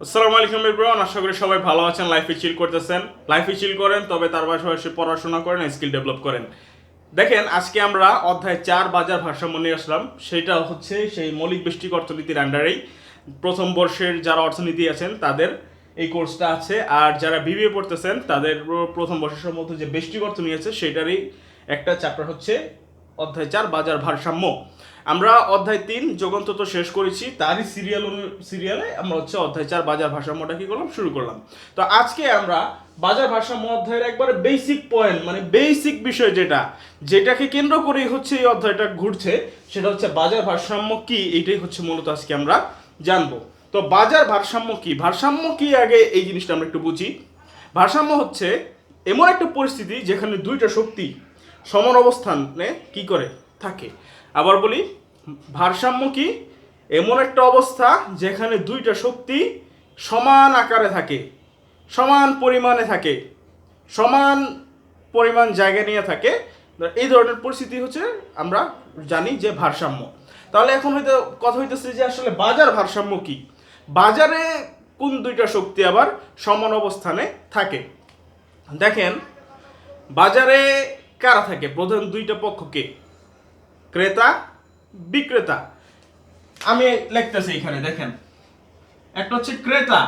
আসসালামু আলাইকুম এভরিওয়ান আশা করি সবাই ভালো আছেন লাইফে চিল করতেছেন। লাইফে চিল করেন, তবে তার পাশাপাশি পড়াশোনা করেন স্কিল ডেভেলপ করেন। দেখেন, আজকে আমরা অধ্যায় চার বাজার ভারসাম্য নিয়ে আসলাম। সেটা হচ্ছে সেই মৌলিক বৃষ্টিক অর্থনীতির আন্ডারেই প্রথম বর্ষের যারা অর্থনীতি আছেন, তাদের এই কোর্সটা আছে। আর যারা বিবিএ পড়তেছেন, তাদের প্রথম বর্ষের মধ্যে যে বেষ্টিক অর্থনীতি আছে, সেটারই একটা চ্যাপ্টার হচ্ছে অধ্যায় চার, বাজার ভারসাম্য। আমরা অধ্যায় তিন, যোগান্ত তো শেষ করেছি, তারই সিরিয়াল সিরিয়ালে আমরা হচ্ছে অধ্যায় চার, বাজার ভারসাম্যটা কি করলাম? শুরু করলাম। তো আজকে আমরা বাজার ভারসাম্য অধ্যায়ের একবারে বেসিক পয়েন্ট মানে বেসিক বিষয় যেটা, যেটাকে কেন্দ্র করেই হচ্ছে এই অধ্যায়টা ঘুরছে, সেটা হচ্ছে বাজার ভারসাম্য কি? এইটাই হচ্ছে মূলত আজকে আমরা জানব। তো বাজার ভারসাম্য কি? ভারসাম্য কি? আগে এই জিনিসটা আমরা একটু বুঝি। ভারসাম্য হচ্ছে এমন একটা পরিস্থিতি যেখানে দুইটা শক্তি সমান অবস্থানে কি করে? থাকে। আবার বলি, ভারসাম্য কি? এমন একটা অবস্থা যেখানে দুইটা শক্তি সমান আকারে থাকে, সমান পরিমাণে থাকে, সমান পরিমাণ জায়গা নিয়ে থাকে। এই ধরনের পরিস্থিতি হচ্ছে আমরা জানি যে ভারসাম্য। তাহলে এখন হয়তো কথা হইতেছে যে আসলে বাজার ভারসাম্য কি? বাজারে কোন দুইটা শক্তি আবার সমান অবস্থানে থাকে? দেখেন, বাজারে কারা থাকে? প্রধান দুইটা পক্ষকে ক্রেতা, বিক্রেতা। আমি লিখতেছি এখানে, দেখেন। একটা হচ্ছে ক্রেতা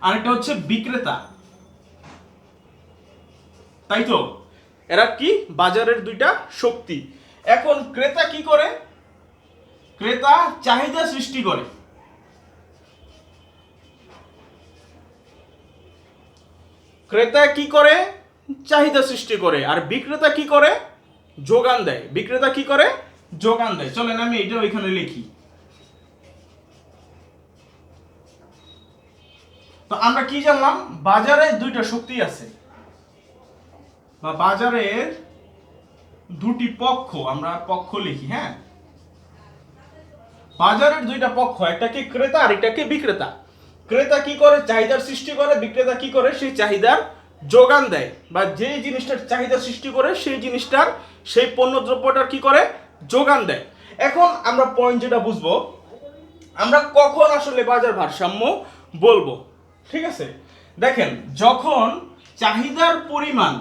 আর একটা হচ্ছে বিক্রেতা। তাই তো? এরা কি? বাজারের দুইটা শক্তি। এখন ক্রেতা কি করে? ক্রেতা চাহিদা সৃষ্টি করে। ক্রেতা কি করে? চাহিদা সৃষ্টি করে। আর বিক্রেতা কি করে? যোগান দেয়। বিক্রেতা কি করে? যোগান দেয়। চলেন, আমি এটা ওইখানে লিখি। তো আমরা কি জানলাম? বাজারে দুইটা শক্তি আছে। বা বাজারের দুটি পক্ষ। আমরা পক্ষ লিখি হ্যাঁ? বাজারের দুইটা পক্ষ, একটাকে ক্রেতা আর এটাকে বিক্রেতা। ক্রেতা কি করে? চাহিদার সৃষ্টি করে। বিক্রেতা কি করে? সেই চাহিদার যোগান দেয় বা যে জিনিসটার চাহিদা সৃষ্টি করে সেই জিনিসটার সেই পণ্য দ্রব্যটার কি করে? যোগান দেয়। এখন আমরা পয়েন্ট যেটা বুঝব, আমরা কখন আসলে বাজার ভারসাম্য বলব? ঠিক আছে? দেখেন, যখন চাহিদার পরিমাণ,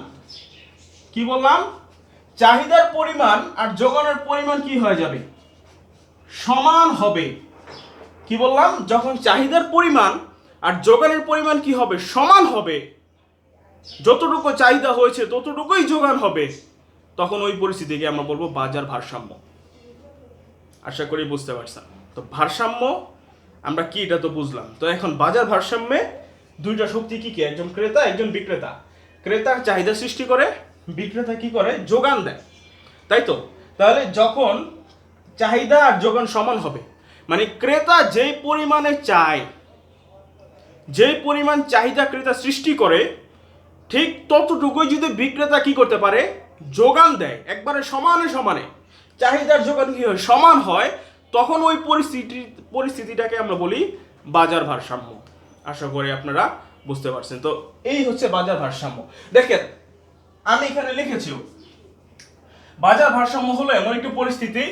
কি বললাম? চাহিদার পরিমাণ আর যোগানের পরিমাণ কি হয়ে যাবে? সমান হবে। কি বললাম? যখন চাহিদার পরিমাণ আর যোগানের পরিমাণ কি হবে? সমান হবে। যতটুকু চাহিদা হয়েছে, ততটুকুই যোগান হবে। তখন ওই পরিস্থিতিকে আমরা বলব বাজার ভারসাম্য। আশা করি বুঝতে পারছেন। তো ভারসাম্য, আমরা কি এটা তো বুঝলাম। তো এখন বাজার ভারসাম্যে দুইটা শক্তি কি কি? একজন ক্রেতা, একজন বিক্রেতা। ক্রেতা চাহিদা সৃষ্টি করে, বিক্রেতা কি করে? যোগান দেয়। তাই তো? তাহলে যখন চাহিদা আর যোগান সমান হবে মানে ক্রেতা যেই পরিমাণে চায়, যেই পরিমাণ চাহিদা ক্রেতা সৃষ্টি করে ঠিক ততটুকুই যদি বিক্রেতা কি করতে পারে? যোগান দেয়। একবারে সমানে সমানে। চাহিদার যোগান কি হয়? সমান হয়। তখন ওই পরিস্থিতি, পরিস্থিতিটাকে আমরা বলি বাজার ভারসাম্য। আশা করি আপনারা বুঝতে পারছেন। তো এই হচ্ছে বাজার ভারসাম্য। দেখেন, আমি এখানে লিখেছিও বাজার ভারসাম্য হলো এমন একটি পরিস্থিতি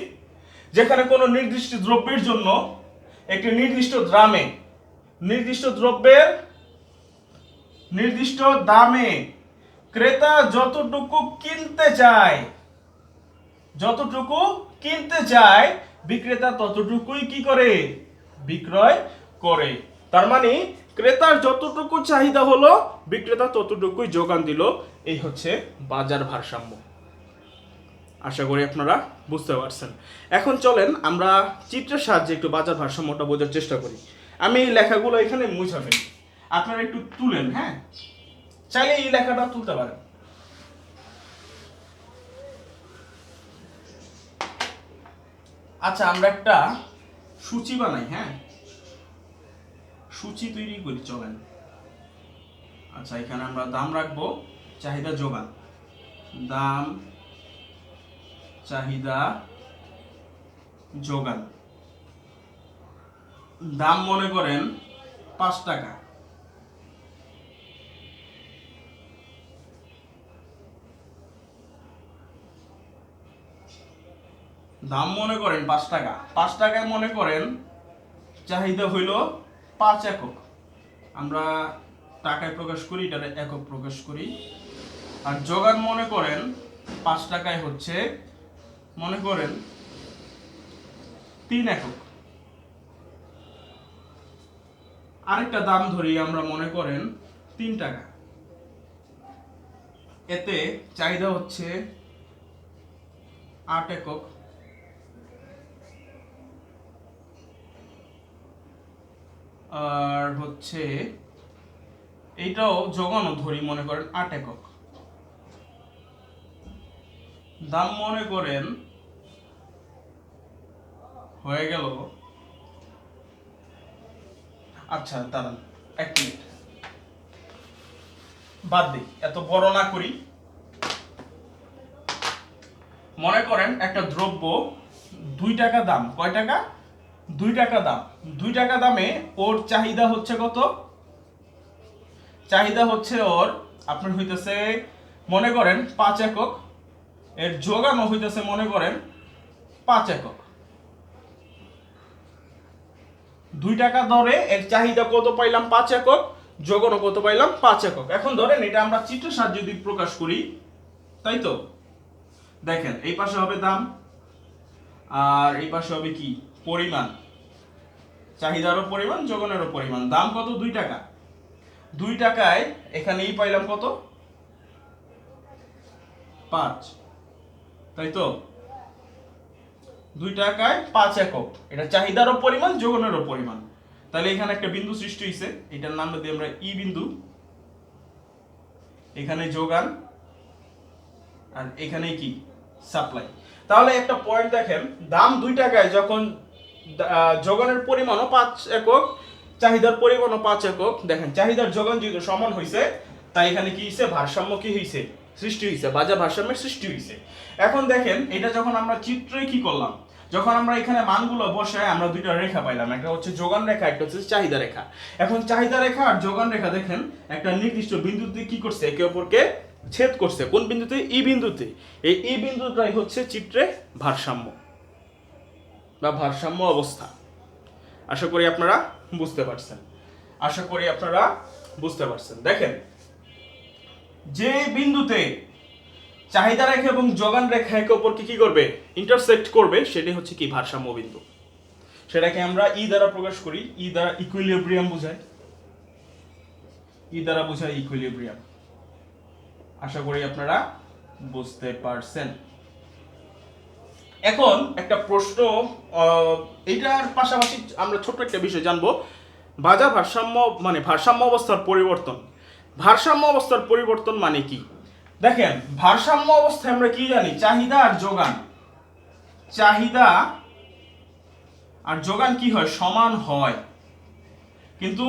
যেখানে কোনো নির্দিষ্ট দ্রব্যের জন্য একটি নির্দিষ্ট দামে নির্দিষ্ট দ্রব্যের নির্দিষ্ট দামে ক্রেতা যতটুকু কিনতে চায়, যতটুকু কিনতে চায়, বিক্রেতা ততটুকুই কি করে? বিক্রয় করে। তার মানে ক্রেতার যতটুকু চাহিদা হলো, বিক্রেতা ততটুকুই যোগান দিল। এই হচ্ছে বাজার ভারসাম্য। আশা করি আপনারা বুঝতে পারছেন। এখন চলেন আমরা চিত্রের সাহায্যে একটু বাজার ভারসাম্যটা বোঝার চেষ্টা করি। আমি এই লেখাগুলো এখানে মুছাবেন আপনারা একটু তুলেন হ্যাঁ? চাইলে এই লেখাটা তুলতে পারেন। আচ্ছা আমরা একটা সূচি বানাই হ্যাঁ? সূচি তৈরি করি, চলেন। আচ্ছা এখানে আমরা দাম রাখব, চাহিদা যোগান। দাম, চাহিদা যোগান। দাম মনে করেন পাঁচ টাকা। দাম মনে করেন পাঁচ টাকা। পাঁচ টাকায় মনে করেন চাহিদা হইল পাঁচ একক। আমরা টাকায় প্রকাশ করি, এটারে একক প্রকাশ করি। আর যোগান মনে করেন পাঁচ টাকায় হচ্ছে, মনে করেন তিন একক। আরেকটা দাম ধরি, আমরা মনে করেন তিন টাকা। এতে চাহিদা হচ্ছে আট একক। আর হচ্ছে এইটাও জগানো ধরি মনে করেন আট একক। দাম মনে করেন হয়ে গেল। আচ্ছা দাঁড়ান, এক মিনিট। বাদ দিই, এত বড় না করি। মনে করেন একটা দ্রব্য দুই টাকা দাম, কয় টাকা? দুই টাকা দাম। দুই টাকা দামে ওর চাহিদা হচ্ছে কত? চাহিদা হচ্ছে ওর, আপনার হইতেছে, মনে করেন পাঁচ একক। এর যোগানো হইতেছে, মনে করেন পাঁচ একক। দুই টাকা দরে এর চাহিদা কত পাইলাম? পাঁচ একক। যোগানো কত পাইলাম? পাঁচ একক। এখন ধরেন এটা আমরা চিত্র সাহায্যে যদি প্রকাশ করি, তাই তো? দেখেন, এই পাশে হবে দাম, আর এই পাশে হবে কি? পরিমাণ। চাহিদারও পরিমাণ যোগানেরও পরিমাণ। দাম কত? দুই টাকা। দুই টাকায় এখানেই পাইলাম কত? পাঁচ। তাই তো? দুই টাকায় পাঁচ একক। এটা চাহিদারও পরিমাণ যোগানেরও পরিমাণ। তাহলে এখানে একটা বিন্দু সৃষ্টি হয়েছে এটার নাম দিই আমরা ই বিন্দু। এখানে যোগান, আর এখানে কি? সাপ্লাই। তাহলে একটা পয়েন্ট দেখেন। দাম দুই টাকায়, যখন যোগানের পরিমাণও পাঁচ একক, চাহিদার পরিমাণও পাঁচ একক। দেখেন, চাহিদার যোগান যেহেতু সমান হয়েছে তাই এখানে কি হয়েছে ভারসাম্য কি হয়েছে সৃষ্টি হয়েছে বাজার ভারসাম্যের সৃষ্টি হয়েছে এখন দেখেন, এটা যখন আমরা চিত্রে কি করলাম? যখন আমরা এখানে মানগুলো বসায় আমরা দুইটা রেখা পাইলাম। একটা হচ্ছে যোগান রেখা, একটা হচ্ছে চাহিদা রেখা। এখন চাহিদা রেখা আর যোগান রেখা দেখেন, একটা নির্দিষ্ট বিন্দুতে কি করছে? একে অপরকে ছেদ করছে। কোন বিন্দুতে? ই বিন্দুতে। এই ই বিন্দুটাই হচ্ছে চিত্রে ভারসাম্য। বা ভারসাম্য অবস্থা। আশা করি আপনারা বুঝতে পারছেন। আশা করি আপনারা বুঝতে পারছেন। দেখেন, যে বিন্দুতে চাহিদা রেখা এবং যোগান রেখা একে অপরকে কি করবে? ইন্টারসেক্ট করবে, সেটি হচ্ছে কি ভারসাম্য বিন্দু। সেটাকে আমরা ই দ্বারা প্রকাশ করি। ই দ্বারা ইকুইলিব্রিয়াম বোঝায়। ই দ্বারা বোঝায় ইকুইলিব্রিয়াম আশা করি আপনারা বুঝতে পারছেন। এখন একটা প্রশ্ন আহ, এইটার পাশাপাশি আমরা ছোট্ট একটা বিষয় জানব। বাজার ভারসাম্য মানে ভারসাম্য অবস্থার পরিবর্তন। ভারসাম্য অবস্থার পরিবর্তন মানে কি? দেখেন ভারসাম্য অবস্থায় আমরা কি জানি? চাহিদা আর যোগান। চাহিদা আর যোগান কি হয়? সমান হয়। কিন্তু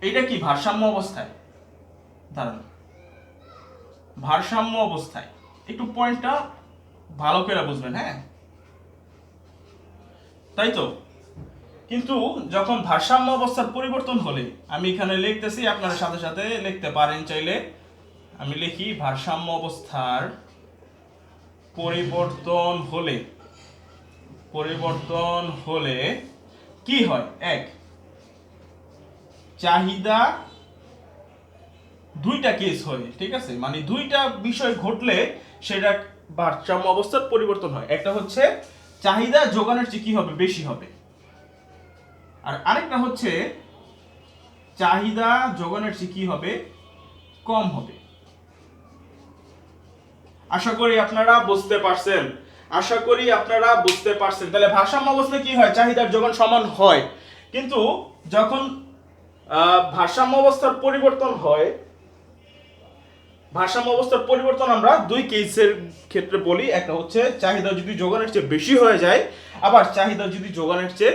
এটা কি? ভারসাম্য অবস্থায়। দাঁড়ান। ভারসাম্য অবস্থায়। একটু পয়েন্টটা ভালো করে বুঝবেন হ্যাঁ? তাই তো? কিন্তু যখন ভারসাম্য অবস্থার পরিবর্তন হলে, আমি এখানে লিখতেছি, আপনার সাথে সাথে লিখতে পারেন চাইলে, আমি লিখি, ভারসাম্য অবস্থার পরিবর্তন হলে পরিবর্তন হলে কি হয়? এক, চাহিদা দুইটা কেস হয়, ঠিক আছে? মানে দুইটা বিষয় ঘটলে সেটা ভারসাম্য অবস্থার পরিবর্তন হয়। একটা হচ্ছে চাহিদা যোগানের চেয়ে কি হবে, বেশি হবে। আর আরেকটা হচ্ছে, চাহিদা যোগানের চেয়ে কি হবে, কম হবে। আশা করি আপনারা বুঝতে পারছেন। আশা করি আপনারা বুঝতে পারছেন। তাহলে ভারসাম্য অবস্থায় কি হয়? চাহিদার যোগান সমান হয়। কিন্তু যখন ভারসাম্য অবস্থার পরিবর্তন হয় ভারসাম্য অবস্থার পরিবর্তন আমরা দুই কেসের ক্ষেত্রে বলি। একটা হচ্ছে চাহিদা যদি যোগানের চেয়ে বেশি হয়ে যায়, আবার চাহিদা যদি যোগানের চেয়ে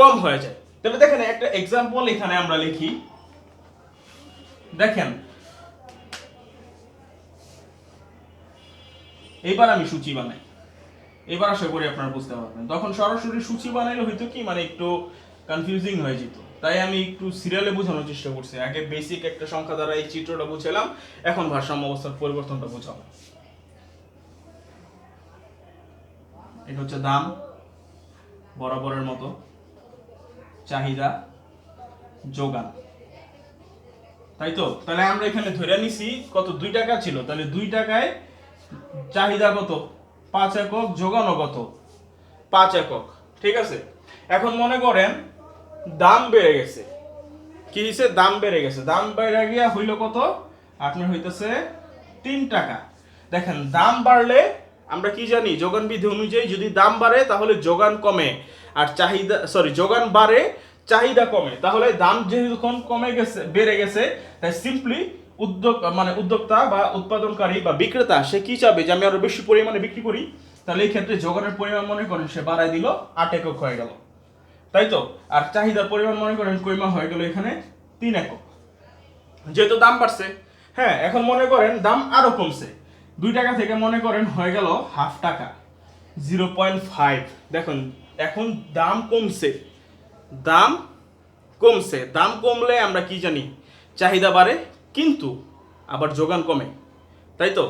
কম হয়ে যায়। তাহলে দেখেন, একটা এক্সাম্পল এখানে আমরা লিখি। দেখেন, এইবার আমি সূচি বানাই। এবার আশা করি আপনারা বুঝতে পারবেন। তখন সরাসরি সূচি বানাইলে হয়তো কি মানে একটু কনফিউজিং হয়ে যেত। তাই আমি একটু সিরিয়ালে বোঝানোর চেষ্টা করছি। আগে বেসিক একটা সংখ্যা দ্বারা এই চিত্রটা বুঝালাম, এখন ভারসাম্য অবস্থার পরিবর্তনটা বুঝাবো। এটা হচ্ছে দাম, বরাবরের মতো, চাহিদা, যোগান। তাই তো? তাহলে আমরা এখানে ধরে নিছি কত দুই টাকা ছিল, তাহলে দুই টাকায় চাহিদা কত? পাঁচ একক যোগানো কত? পাঁচ একক, ঠিক আছে? এখন মনে করেন দাম বেড়ে গেছে। কি হয়েছে দাম বেড়ে গেছে। দাম বেড়ে গিয়া হইল কত? আপনার হইতেছে তিন টাকা। দেখেন, দাম বাড়লে আমরা কি জানি, যোগান বিধি অনুযায়ী যদি দাম বাড়ে, তাহলে যোগান কমে। আর চাহিদা সরি যোগান বাড়ে, চাহিদা কমে। তাহলে দাম যখন কমে গেছে, বেড়ে গেছে, তাই সিম্পলি উদ্যোগ মানে উদ্যোক্তা বা উৎপাদনকারী বা বিক্রেতা, সে কি চাবে যে আমি আরও বেশি পরিমাণে বিক্রি করি? তাহলে এই ক্ষেত্রে যোগানের পরিমাণ মনে করেন সে বাড়ায় দিল, আট একক হয়ে গেল। তাই তো? আর চাহিদার পরিমাণ মনে করেন কইমা হয়ে গেল এখানে? তিন একক। যেহেতু দাম বাড়ছে হ্যাঁ এখন মনে করেন দাম আরও কমছে। দুই টাকা থেকে মনে করেন হয়ে গেল হাফ টাকা, জিরো পয়েন্ট ফাইভ। দেখুন, এখন দাম কমছে। দাম কমছে। দাম কমলে আমরা কি জানি? চাহিদা বাড়ে, কিন্তু আবার যোগান কমে। তাই তো?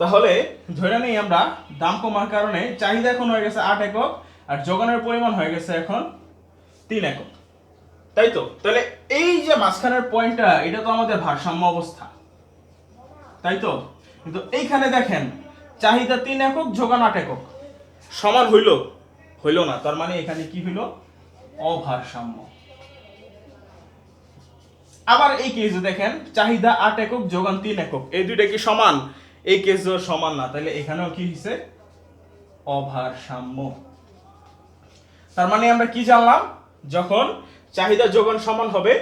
তাহলে ধরে নেই আমরা দাম কমার কারণে চাহিদা এখন হয়ে গেছে আট একক, আর যোগানের পরিমাণ হয়ে গেছে এখন তিন একক। তাই তো? তাহলে এই যে মাঝখানের পয়েন্টটা, এটা তো আমাদের ভারসাম্য অবস্থা। তাই তো? কিন্তু এইখানে দেখেন, চাহিদা তিন একক, যোগান আট একক। সমান হইল? হইল না। তার মানে এখানে কি হইল? অভারসাম্য। আবার এই কেসে দেখেন, চাহিদা আট একক, যোগান তিন একক। এই দুইটা কি সমান? এই কেস সমান না। তাহলে এখানেও কি হইছে? অভারসাম্য। তার মানে আমরা কি জানলাম? যখন চাহিদা যোগান সমান হবে,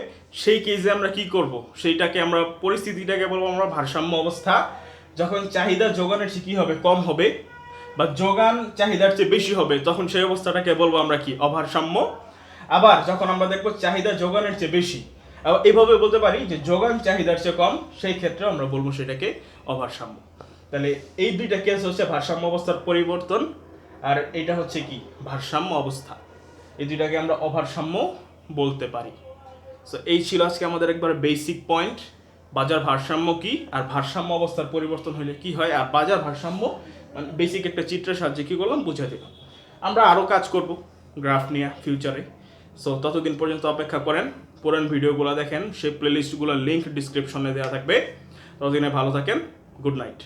সেই কেসে আমরা কি করব? সেইটাকে আমরা পরিস্থিতিটাকে বলব আমরা ভারসাম্য অবস্থা। যখন চাহিদা যোগানের চেয়ে কি হবে? কম হবে বা যোগান চাহিদার চেয়ে বেশি হবে, তখন সেই অবস্থাটাকে বলব আমরা কি? অভারসাম্য। আবার যখন আমরা দেখব চাহিদা যোগানের চেয়ে বেশি এইভাবে বলতে পারি যে যোগান চাহিদার চেয়ে কম, সেই ক্ষেত্রে আমরা বলব সেটাকে অভারসাম্য। তাহলে এই দুইটা কেস হচ্ছে ভারসাম্য অবস্থার পরিবর্তন, আর এটা হচ্ছে কি? ভারসাম্য অবস্থা। এই দুইটাকে আমরা অভারসাম্য বলতে পারি। সো এই ছিল আজকে আমাদের একবার বেসিক পয়েন্ট বাজার ভারসাম্য কি আর ভারসাম্য অবস্থার পরিবর্তন হলে কি হয়? আর বাজার ভারসাম্য মানে বেসিক একটা চিত্রের সাহায্যে কী করলাম? বুঝে দিলাম। আমরা আরও কাজ করব গ্রাফ নিয়ে ফিউচারে সো ততদিন পর্যন্ত অপেক্ষা করেন। পুরান ভিডিওগুলো দেখেন। সেই প্লেলিস্টগুলোর লিঙ্ক ডিসক্রিপশনে দেওয়া থাকবে। ততদিনে ভালো থাকেন। Good night